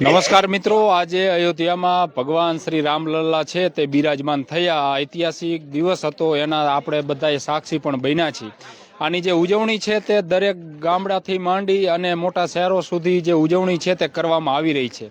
નમસ્કાર મિત્રો, આજે અયોધ્યામાં ભગવાન શ્રી રામલલ્લા છે તે બિરાજમાન થયા. ઐતિહાસિક દિવસ હતો, એના આપણે બધાએ સાક્ષી પણ બન્યા છીએ. આની જે ઉજવણી છે તે દરેક ગામડાથી માંડી અને મોટા શહેરો સુધી જે ઉજવણી છે તે કરવામાં આવી રહી છે.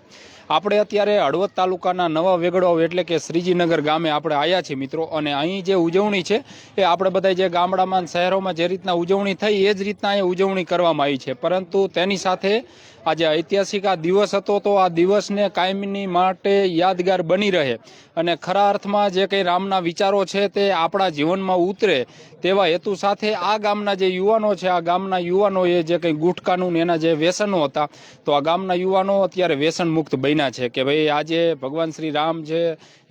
આપણે અત્યારે હળવદ તાલુકાના નવા વેગડો એટલે કે શ્રીજીનગર ગામે આપણે આવ્યા છીએ મિત્રો. અને અહીં જે ઉજવણી છે, એ આપણે બધા જે ગામડામાં શહેરોમાં જે રીતના ઉજવણી થઈ, એ જ રીતના અહીં ઉજવણી કરવામાં આવી છે. પરંતુ તેની સાથે આજે ઐતિહાસિક આ દિવસ હતો, તો આ દિવસને કાયમની માટે યાદગાર બની રહે. અને ખરા અર્થમાં જે કંઈ રામના વિચારો છે, તે આપણા જીવનમાં ઉતરે. તેવા હેતુ સાથે આ ગામના જે યુવાનો છે, આ ગામના યુવાનોએ જે કંઈ ગુટકાનું એના જે વ્યસનો હતા, તો આ ગામના યુવાનો અત્યારે વ્યસન મુક્ત બન્યા છે કે ભાઈ આજે ભગવાન શ્રી રામ છે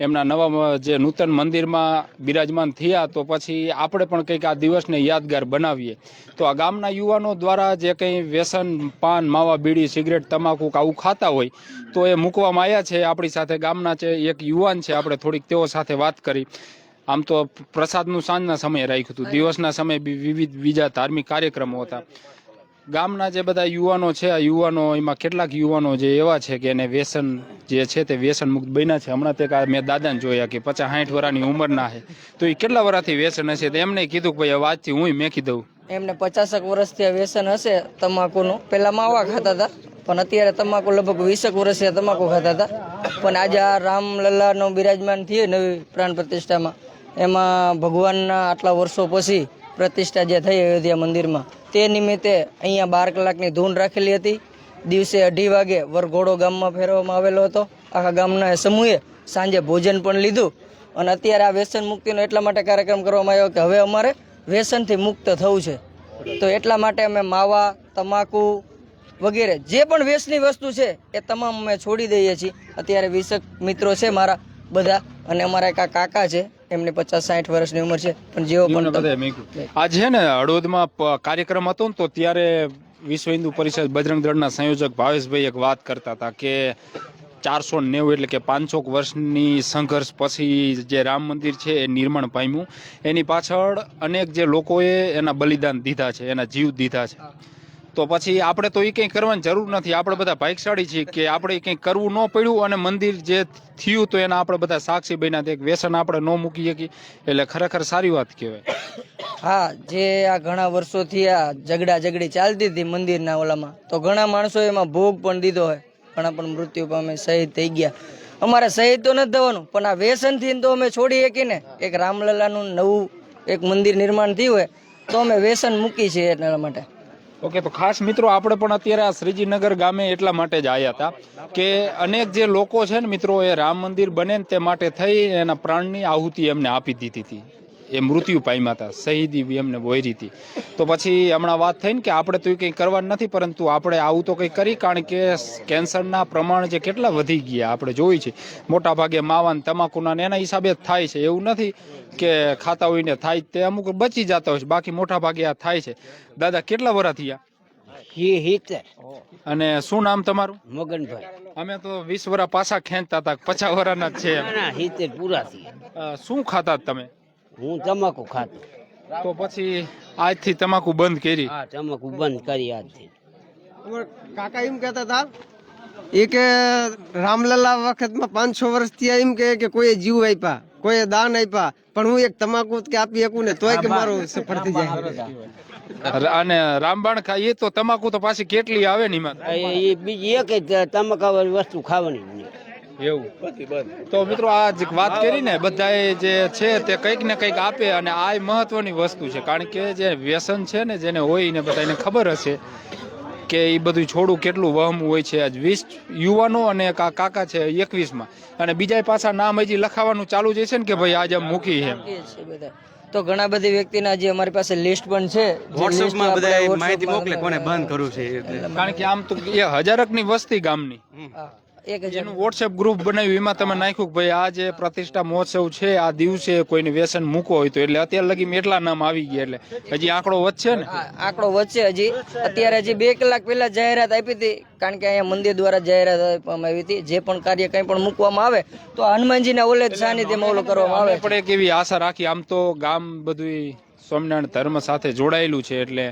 એમના નવા જે નૂતન મંદિરમાં બિરાજમાન થયા તો પછી આપણે પણ કંઈક આ દિવસને યાદગાર બનાવીએ. તો આ ગામના યુવાનો દ્વારા જે કંઈ વ્યસન પાન માવા બીડી સિગરેટ તમાકુ આવું ખાતા હોય તો એ મૂકવામાં આવ્યા છે. આપણી સાથે ગામના છે એક યુવાન છે આપણે થોડીક તેઓ સાથે વાત કરી. આમ તો પ્રસાદનું સાંજના સમયે રાખ્યું હતું. દિવસના સમયે વિવિધ બીજા ધાર્મિક કાર્યક્રમો હતા. ગામના જે બધા યુવાનો છે, આ યુવાનો, એમાં કેટલાક યુવાનો જે એવા છે કે એને વ્યસન જે છે તે વ્યસન મુક્ત બન્યા છે. હમણાં તે મેં દાદાને જોયા કે પચાસ સાઠ વર્ષની ઉંમરના છે તો એ કેટલા વર્ષથી વ્યસન હશે? તો એમને કીધું કે ભાઈ વાતથી હું મેકી દઉં. એમને પચાસક વર્ષથી વ્યસન હશે તમાકુનું. પહેલા માવા ખાતા હતા, પણ અત્યારે તમાકુ લગભગ વીસક વર્ષથી તમાકુ ખાતા હતા. પણ આજે આ રામલલ્લાનો બિરાજમાન થયે નવી પ્રાણ પ્રતિષ્ઠામાં. એમાં ભગવાનના આટલા વર્ષો પછી પ્રતિષ્ઠા જે થઈ અયોધ્યા મંદિરમાં તે નિમિત્તે અહીંયા બાર કલાકની ધૂન રાખેલી હતી. દિવસે અઢી વાગે વરઘોડો ગામમાં ફેરવવામાં આવેલો હતો. આખા ગામના સમૂહે સાંજે ભોજન પણ લીધું. અને અત્યારે આ વ્યસન મુક્તિનો એટલા માટે કાર્યક્રમ કરવામાં આવ્યો કે હવે અમારે વ્યસનથી મુક્ત થવું છે. તો એટલા માટે અમે માવા, તમાકુ વગેરે જે પણ વ્યસની વસ્તુ છે એ તમામ અમે છોડી દઈએ છીએ. અત્યારે વિષક મિત્રો છે મારા બધા અને અમારા એક કાકા છે. એમની પચાસ સાઠ વર્ષની ઉંમર છે પણ જેઓ પણ આજે છે ને હળવદમાં કાર્યક્રમ હતો ને તો ત્યારે વિશ્વ હિન્દુ પરિષદ બજરંગ દળના સંયોજક ભાવેશભાઈ એક વાત કરતા હતા કે ચારસો નેવું એટલે કે પાંચસો વર્ષની સંઘર્ષ પછી જે રામ મંદિર છે એ નિર્માણ પામ્યું. એની પાછળ અનેક જે લોકોએ એના બલિદાન દીધા છે એના જીવ દીધા છે. તો પછી આપણે તો એ કંઈ કરવાની જરૂર નથી. આપણે બધા ભાગશાળી છીએ કે આપણે કંઈ કરવું ન પડ્યું અને મંદિર જે થયું તો એના આપણે બધા સાક્ષી બન્યા. એક વ્યસન આપણે ન મૂકી શકીએ. એટલે ખરેખર સારી વાત કહેવાય. હા, જે આ ઘણા વર્ષોથી આ ઝઘડા ઝઘડી ચાલતી હતી મંદિરના ઓલામાં, તો ઘણા માણસો એમાં ભોગ પણ દીધો હોય. ઘણા પણ મૃત્યુ પામે શહીદ થઈ ગયા. અમારે શહીદ તો નથી થવાનું, પણ આ વ્યસનથી તો અમે છોડી શકીને એક રામલલાનું નવું એક મંદિર નિર્માણ થયું હોય, તો અમે વ્યસન મૂકી છીએ એટલા માટે. ઓકે, તો ખાસ મિત્રો આપણે પણ અત્યારે આ શ્રીજીનગર ગામે એટલા માટે જ આવ્યા હતા કે અનેક જે લોકો છે ને મિત્રો એ રામ મંદિર બને ને તે માટે થઈ એના પ્રાણની આહુતિ એમને આપી દીધી હતી. એ મૃત્યુ પામ્યા હતા શહીદી એમને વોયરી હતી. તો પછી હમણાં વાત થઈ ને કે આપણે તો કંઈ કરવાનું નથી પરંતુ આપણે આવું તો કંઈ કરી કારણ કે કેન્સરના પ્રમાણ જે કેટલા વધી ગયા આપણે જોઈ છે. મોટા ભાગે માવાન તમાકુના ને એના હિસાબે જ થાય છે. એવું નથી કે ખાતા હોઈને થાય તે અમુક બચી જતા હોય છે બાકી મોટા ભાગે આ થાય છે. દાદા કેટલા વર્ષ થયા? અને શું નામ તમારું? મગનભાઈ. અમે તો વીસ વર્ષ પાછા ખેંચતા હતા પચાસ વર્ષના જ છે. પૂરા શું ખાતા તમે? હું તમાકુ ખાતો. તો પછી આજથી તમાકુ બંધ કરી. હા તમાકુ બંધ કરી આજથી. કાકા એમ કહેતા હતા એ કે રામલલા વખતમાં પાંચસો વર્ષ થયા એમ કે કે કોઈએ જીવ આપ્યા કોઈએ દાન આપ્યા પણ હું એક તમાકુ કે આપી શકું ને તોય કે મારું સફળ થઈ જાય. અને રામબાણ ખાઈએ તો તમાકુ તો પાછી કેટલી આવે ને એમાં એ બીજી એક જ તમાકુ વસ્તુ ખાવાની એવું. તો મિત્રો આ જે વાત કરી ને બધાએ જે છે તે કંઈક ને કંઈક આપે અને આ મહત્વની વસ્તુ છે. કારણ કે જે વ્યસન છે ને જેને હોય ને બધાને ખબર હશે કે એ બધું છોડું કેટલું વહમ હોય છે. આજ વીસ યુવાનો અને કાકા છે એકવીસમાં. અને બીજા પાછા નામ હજી લખાવાનું ચાલુ જ છે ને કે ભાઈ આજે મૂકી છે. તો ઘણા બધી વ્યક્તિના જે અમારી પાસે લિસ્ટ પણ છે આપણે બધા માહિતી મોકલે કોને બંધ કરવું છે કારણ કે આમ તો એ હજારકની વસ્તી ગામની. હા, એક જેનું વોટ્સએપ ગ્રુપ બનાવ્યું એમાં તમે નાખ્યું કે ભાઈ આ જે પ્રતિષ્ઠા મહોત્સવ છે આ દિવસે કોઈને વ્યસન મૂકો હોય તો. એટલે અત્યારે લગી એટલા નામ આવી ગયા એટલે. હજી આંકડો વધશે ને? આંકડો વચ્ચે હજી. અત્યારે હજી બે કલાક પહેલા જાહેરાત આપી હતી કારણ કે અહીંયા મંદિર દ્વારા જાહેરાત આપવામાં આવી હતી. જે પણ કાર્ય કંઈ પણ મૂકવામાં આવે તો હનુમાનજીના ઓલે સાનિધ્યમાં ઓલું કરવામાં આવે. પણ એક એવી આશા રાખી આમ તો ગામ બધું સ્વામિનારાયણ ધર્મ સાથે જોડાયેલું છે એટલે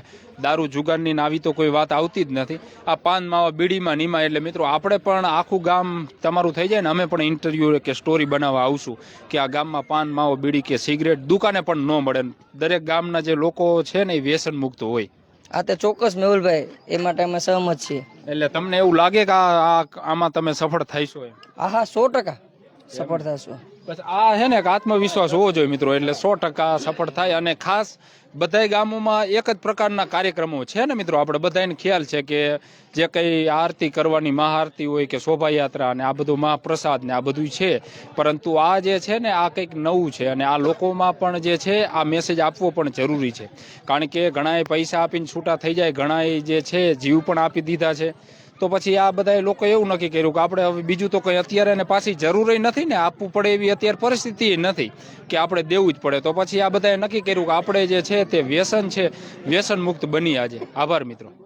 દારૂ જુગારની ને આવી તો કોઈ વાત આવતી જ નથી. આ પાન માવા બીડીમાં નીમા એટલે મિત્રો આપણે પણ આખું ગામ તમારું થઈ જાય ને અમે પણ ઇન્ટરવ્યુ કે સ્ટોરી બનાવવા આવશું કે આ ગામમાં પાન માવો બીડી કે સિગરેટ દુકાને પણ ન મળે. દરેક ગામના જે લોકો છે ને એ વ્યસન મુક્ત હોય. આ તે ચોક્કસ મેહુલભાઈ એ માટે અમે સહમત છીએ. એટલે તમને એવું લાગે કે આ આમાં તમે સફળ થઈશો હા હા સો ટકા સફળ થશું બસ આ છે ને એક આત્મવિશ્વાસ હોવો જોઈએ મિત્રો, એટલે સો ટકા સફળ થાય અને ખાસ બધાય ગામોમાં એક જ પ્રકારના કાર્યક્રમો છે ને મિત્રો, આપણે બધાને ખ્યાલ છે કે જે કંઈ આરતી કરવાની મહાઆરતી હોય કે શોભાયાત્રા અને આ બધું મહાપ્રસાદ ને આ બધું છે. પરંતુ આ જે છે ને આ કંઈક નવું છે અને આ લોકોમાં પણ જે છે આ મેસેજ આપવો પણ જરૂરી છે. કારણ કે ઘણાએ પૈસા આપીને છૂટા થઈ જાય, ઘણાએ જે છે જીવ પણ આપી દીધા છે. તો પછી આ બધા લોકો એવું નક્કી કર્યું કે આપણે હવે બીજું તો કંઈ અત્યારે એને પાછી જરૂરી નથી ને આપવું પડે એવી અત્યારે પરિસ્થિતિ નથી કે આપણે દેવું જ પડે. તો પછી આ બધાએ નક્કી કર્યું કે આપણે જે છે તે વ્યસન છે વ્યસન મુક્ત બની આજે. આભાર મિત્રો.